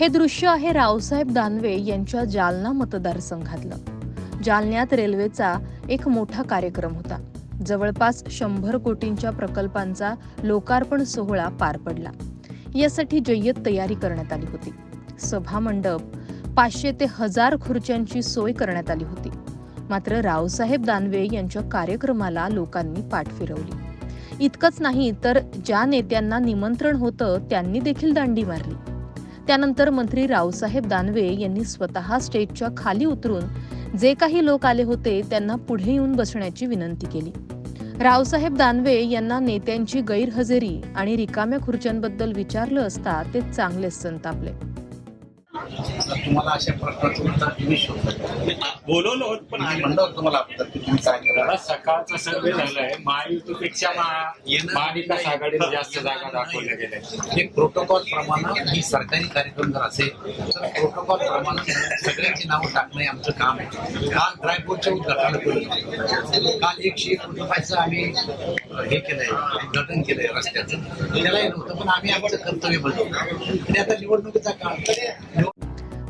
हे दृश्य आहे रावसाहेब दानवे यांच्या जालना मतदारसंघातलं. जालन्यात रेल्वेचा एक मोठा कार्यक्रम होता. जवळपास शंभर कोटींच्या प्रकल्पांचा लोकार्पण सोहळा पार पडला. यासाठी जय्यत तयारी करण्यात आली होती. सभा मंडप पाचशे ते हजार खुर्च्यांची सोय करण्यात आली होती. मात्र रावसाहेब दानवे यांच्या कार्यक्रमाला लोकांनी पाठ फिरवली. इतकंच नाही तर ज्या नेत्यांना निमंत्रण होतं त्यांनी देखील दांडी मारली. त्यानंतर मंत्री रावसाहेब दानवे यांनी स्वतः स्टेजच्या खाली उतरून जे काही लोक आले होते त्यांना पुढे येऊन बसण्याची विनंती केली. रावसाहेब दानवे यांना नेत्यांची गैरहजेरी आणि रिकाम्या खुर्च्यांबद्दल विचारलं असता ते चांगलेच संतापले. तुम्हाला अशा प्रश्नाचं उत्तर तुम्ही बोलवलं होत पण म्हणलं होतं तुम्हाला अगोदर की तुम्ही काय करा मला सकाळचा सर्वे झालाय. महायुतीपेक्षा महा- महाविकास आघाडीने जास्त जागा दाखवल्या गेल्या. एक प्रोटोकॉल प्रमाणे ही सरकारी कार्यक्रम जर असेल तर प्रोटोकॉल प्रमाणे सगळ्यांची नावं टाकणं हे आमचं काम आहे. काल ड्रायपोर्टचं उद्घाटन केलं. काल एकशे एक रुपयाचं आम्ही हे केलंय उद्घाटन केलंय रस्त्याचं. त्यालाही नव्हतं पण आम्ही आमचं कर्तव्य बजावलं. आणि आता निवडणुकीचा काळ.